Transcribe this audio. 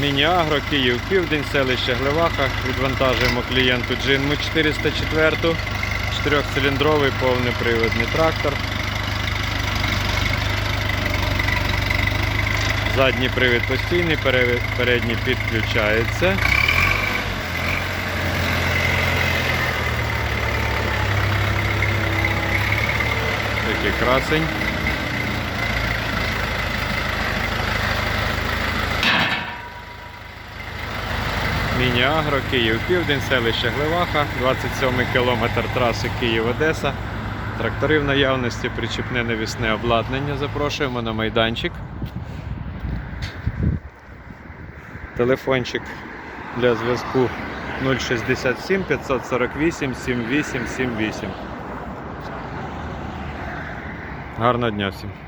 Міні-Агро, Київ, Південь, селище Глеваха. Відвантажуємо клієнту Джинму 404, 4-циліндровий повноприводний трактор. Задній привід постійний, пере- передній підключається. Такий красень. Міні-Агро, Київ Південь, селище Глеваха, 27 кілометр траси Київ-Одеса. Трактори в наявності, причіпне навісне обладнання. Запрошуємо на майданчик. Телефончик для зв'язку 067 548 7878. Гарного дня всім.